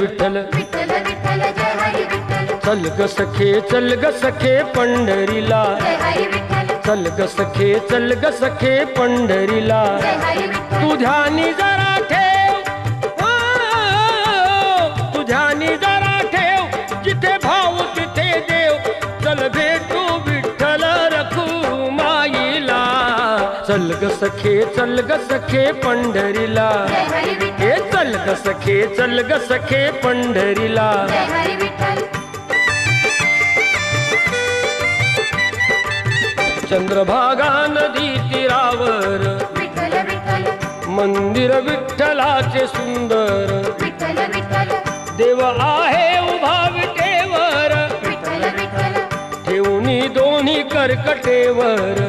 विठ्ठल. चल ग सखे चल ग सखे पंढरीला. चल ग सखे चल ग सखे पंढरीला. जय हरी चल ग सखे चल ग सखे पंढरीला. हे चल ग सखे चल ग सखे पंढरीला. चंद्रभागा नदी तीरावर मंदिर विठ्ठलाचे सुंदर. देव आहे उभा विटेवर. ठेवणी दोन्ही कर्कटेवर.